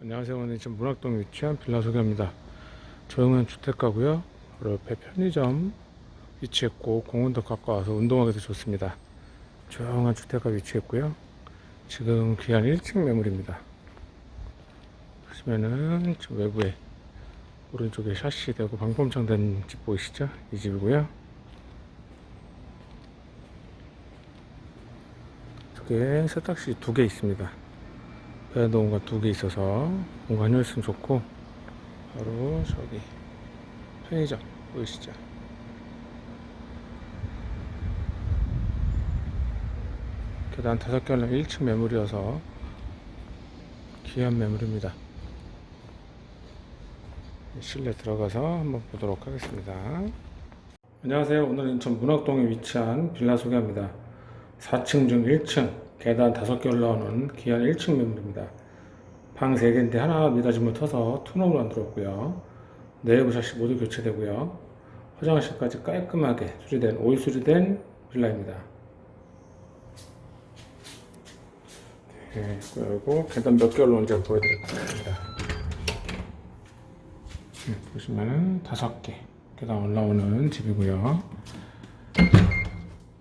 안녕하세요. 오늘 지금 문학동에 위치한 빌라 소개합니다. 조용한 주택가고요. 바로 옆에 편의점 위치했고 공원도 가까워서 운동하기도 좋습니다. 조용한 주택가 위치했고요. 지금 귀한 1층 매물입니다. 보시면은 지금 외부에 오른쪽에 샤시 되고 방범창 된 집 보이시죠? 이 집이고요. 저게 세탁실 두 개 있습니다. 공간 두개 있어서 공간 효율성 좋고 바로 저기 편의점 보이시죠? 계단 다섯 개 올라 1층 매물이어서 귀한 매물입니다. 실내 들어가서 한번 보도록 하겠습니다. 안녕하세요. 오늘 인천 문학동에 위치한 빌라 소개합니다. 4층 중 1층 계단 5개 올라오는 귀한 1층 매물입니다. 방 3개인데 하나 미닫이물 터서 투룸으로 만들었고요. 내부 샤시 모두 교체되고요. 화장실까지 깔끔하게 수리된 오일 수리된 빌라입니다. 네, 그리고 계단 몇 개 올라오는지 보여드리겠습니다. 네, 보시면은 다섯 개 계단 올라오는 집이고요.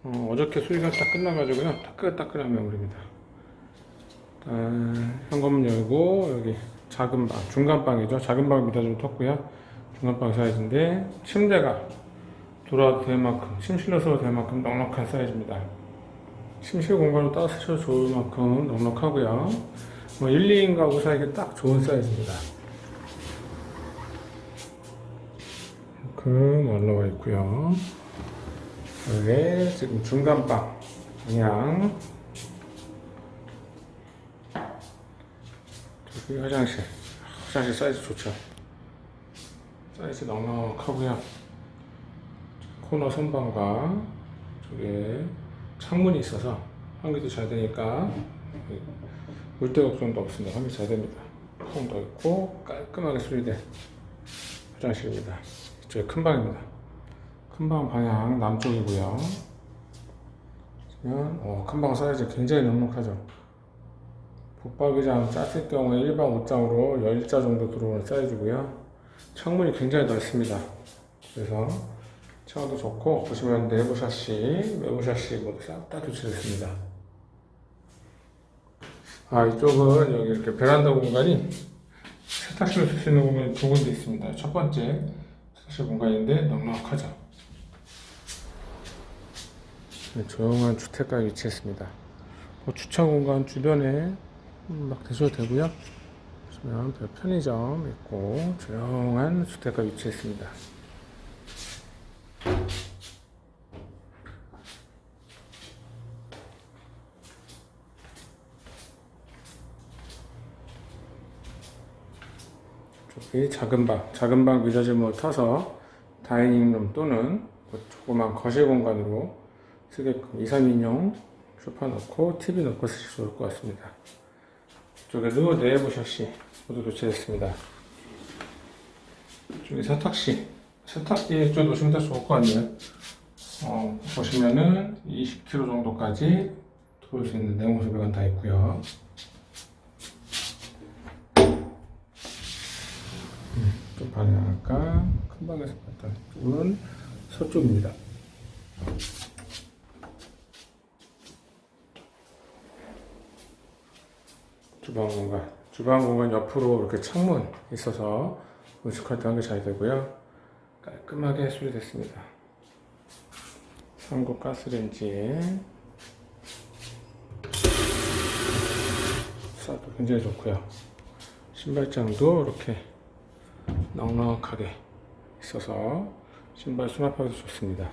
어, 어저께 수리가 딱 끝나가지고요. 따끈따끈한 매물입니다. 일단 현관문 열고 여기 작은 방, 중간 방이죠. 작은 방 밑에 좀 텄고요. 중간 방 사이즈인데 침대가 돌아도 될 만큼, 침실로 써도 될 만큼 넉넉한 사이즈입니다. 침실 공간을 따로 쓰셔도 좋을 만큼 넉넉하고요. 뭐 1, 2인 가구 사이에 딱 좋은 사이즈입니다. 이만큼 올라와 있고요. 여기 지금 중간 방 방향 저기 화장실. 화장실 사이즈 좋죠? 사이즈 넉넉하고요. 코너 선반과 저게 창문이 있어서 환기도 잘 되니까 물때 걱정도 없습니다. 환기 잘 됩니다. 콩도 있고 깔끔하게 수리된 화장실입니다. 이쪽에 큰 방입니다 큰방 방향 남쪽이고요. 보시면 어, 큰방 사이즈 굉장히 넉넉하죠. 붙박이장 짰을 경우에 일반 옷장으로 10자 정도 들어오는 사이즈고요. 창문이 굉장히 넓습니다. 그래서 창도 좋고 보시면 내부 샤시, 외부 샤시 모두 싹 다 교체됐습니다. 아 이쪽은 여기 이렇게 베란다 공간이 세탁실을 쓸 수 있는 공간이 두 군데 있습니다. 첫 번째 세탁실 공간인데 넉넉하죠. 네, 조용한 주택가에 위치했습니다. 뭐 주차 공간 주변에 음, 막 대셔도 되고요. 보시면 별 편의점 있고 조용한 주택가 위치했습니다. 저기 작은 방, 작은 방 미닫이물 타서 다이닝룸 또는 뭐 조그만 거실 공간으로 쓰게끔 2, 3인용 소파 넣고 TV 넣고 쓰실 수 있을 것 같습니다. 이쪽에도 내부 샤시 모두 교체됐습니다. 이쪽에 세탁실 세탁기 쪽 놓으시면 더 좋을 것 같네요. 어, 보시면은 20kg 정도까지 들어올 수 있는 냉온 소배관 다 있고요. 음, 좀 방향할까? 큰 방에서 봤던 쪽은 서쪽입니다. 주방 공간. 주방 공간 옆으로 이렇게 창문 있어서 음식할 때 환기 잘 되고요. 깔끔하게 수리됐습니다. 삼국 가스레인지에 쌀도 굉장히 좋고요. 신발장도 이렇게 넉넉하게 있어서 신발 수납하기도 좋습니다.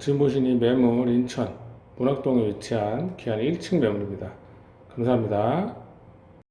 지금 보신 이 매물 인천 문학동에 위치한 기한 1층 매물입니다. 감사합니다.